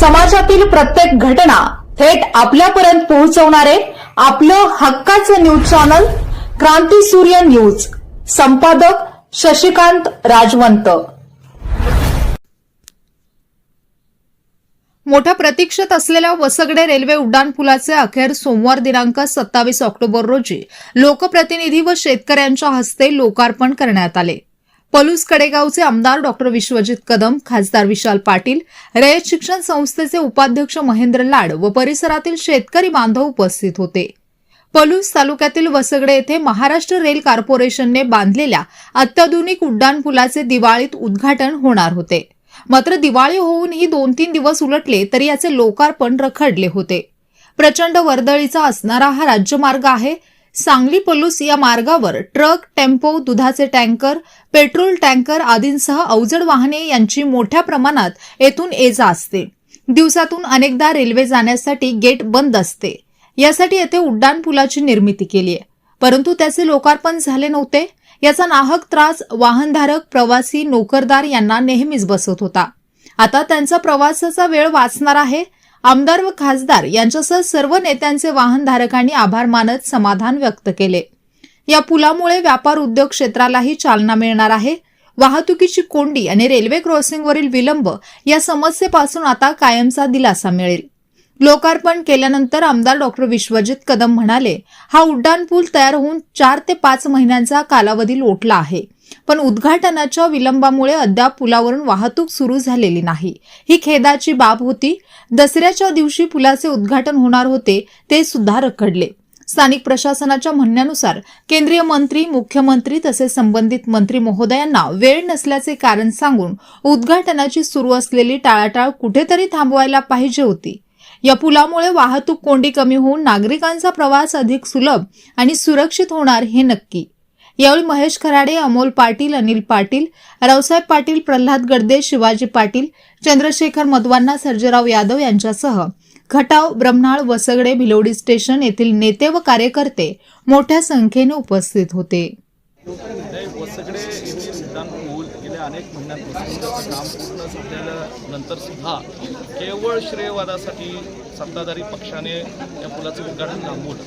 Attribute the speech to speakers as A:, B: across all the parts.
A: समाजातील प्रत्येक घटना थेट आपल्यापर्यंत पोहोचवणारे आपलं हक्काचं न्यूज चॅनल क्रांती सूर्य न्यूज. संपादक शशिकांत राजवंत. मोठ्या प्रतीक्षेत असलेल्या वसगडे रेल्वे उड्डाणपुलाचे अखेर सोमवार दिनांक सत्तावीस ऑक्टोबर रोजी लोकप्रतिनिधी व शेतकऱ्यांच्या हस्ते लोकार्पण करण्यात आले. पलूस कडेगावचे आमदार डॉक्टर विश्वजित कदम खासदार विशाल पाटील रयत शिक्षण संस्थेचे उपाध्यक्ष महेंद्र लाड व परिसरातील शेतकरी बांधव उपस्थित होते. पलूस तालुक्यातील वसगडे येथे महाराष्ट्र रेल कॉर्पोरेशनने बांधलेल्या अत्याधुनिक उड्डाणपुलाचे दिवाळीत उद्घाटन होणार होते. मात्र दिवाळी होऊनही दोन तीन दिवस उलटले तरी याचे लोकार्पण रखडले होते. प्रचंड वर्दळीचा असणारा हा राज्यमार्ग आहे सांगली पलूस या मार्गावर ट्रक टेम्पो दुधाचे टँकर पेट्रोल टँकर आदींसह अवजड वाहने यांची मोठ्या प्रमाणात येथून ये जा असते. दिवसातून अनेकदा रेल्वे जाण्यासाठी गेट बंद असते. यासाठी येथे उड्डाण पुलाची निर्मिती केली आहे. परंतु त्याचे लोकार्पण झाले नव्हते. याचा नाहक त्रास वाहनधारक प्रवासी नोकरदार यांना नेहमीच बसत होता. आता त्यांचा प्रवासाचा वेळ वाचणार आहे. आमदार व खासदार यांच्यासह सर्व नेत्यांचे वाहनधारकांनी आभार मानत समाधान व्यक्त केले. या पुलामुळे व्यापार उद्योग क्षेत्रालाही चालना मिळणार आहे. वाहतुकीची कोंडी आणि रेल्वे क्रॉसिंगवरील विलंब या समस्येपासून आता कायमचा दिलासा मिळेल. लोकार्पण केल्यानंतर आमदार डॉक्टर विश्वजित कदम म्हणाले हा उड्डाणपूल तयार होऊन चार ते पाच महिन्यांचा कालावधी लोटला आहे. पण उद्घाटनाच्या विलंबामुळे अद्याप पुलावरून वाहतूक सुरू झालेली नाही. ही खेदाची बाब होती. दसऱ्याच्या दिवशी पुलाचे उद्घाटन होणार होते ते सुद्धा रखडले. स्थानिक प्रशासनाच्या म्हणण्यानुसार केंद्रीय मंत्री मुख्यमंत्री तसेच संबंधित मंत्री महोदयांना वेळ नसल्याचे कारण सांगून उद्घाटनाची सुरू असलेली टाळाटाळ कुठेतरी थांबवायला पाहिजे होती. या पुलामुळे वाहतूक कोंडी कमी होऊन नागरिकांचा प्रवास अधिक सुलभ आणि सुरक्षित होणार हे नक्की. यावेळी महेश खराडे अमोल पाटील अनिल पाटील रावसाहेब पाटील प्रल्हाद गडदे शिवाजी पाटील चंद्रशेखर मधवांना सर्जेराव यादव यांच्यासह खटाव ब्रह्नाळ वसगडे भिलोडी स्टेशन येथील नेते व कार्यकर्ते मोठ्या संख्येने उपस्थित होते
B: हे वसगडे येथील उड्डाण पूल गेल्या अनेक महिन्यांपासून काम पूर्ण झाल्यानंतर सुद्धा केवळ श्रेयवादासाठी सत्ताधारी पक्षाने या पुलाचं उद्घाटन थांबवलं.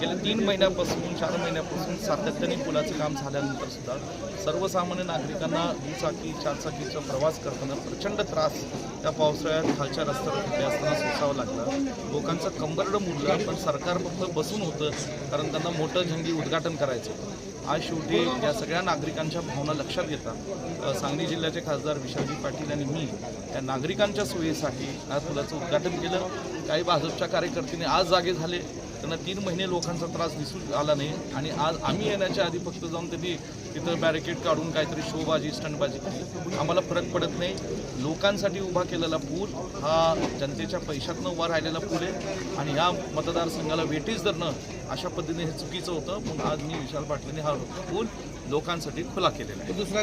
B: गेल्या तीन महिन्यापासून चार महिन्यापासून सातत्याने पुलाचं काम झाल्यानंतरसुद्धा सर्वसामान्य नागरिकांना दुचाकी चारचाकीचा प्रवास करताना प्रचंड त्रास त्या पावसाळ्यात खालच्या रस्त्यावर तिथे असताना सोसावं लागलं. लोकांचं कंबरडं मुडलं पण सरकार फक्त बसून होतं कारण त्यांना मोठं झंगी उद्घाटन करायचं होतं. आज शेवटी या सगळ्या नागरिकांच्या भावना लक्षात घेता सांगली जिल्ह्याचे खासदार विशालजी पाटील आणि मी या नागरिकांच्या सोयीसाठी आज पुलाचं उद्घाटन केलं. काही भाजपच्या कार्यकर्त्यांनी आज जागे झाले. त्यांना तीन महिने लोकांचा त्रास दिसून आला नाही. आणि आज आम्ही येण्याच्या आधी फक्त जाऊन त्यांनी तिथं बॅरिकेड काढून काहीतरी शोबाजी स्टंटबाजी केली. आम्हाला फरक पडत नाही. लोकांसाठी उभा केलेला पूल हा जनतेच्या पैशातनं उभा राहिलेला पूल आहे. आणि ह्या मतदारसंघाला वेटीच धरणं अशा पद्धतीने हे चुकीचं होतं. म्हणून आज मी विशाल पाटलांनी हा पूल लोकांसाठी खुला केलेला आहे. दुसरा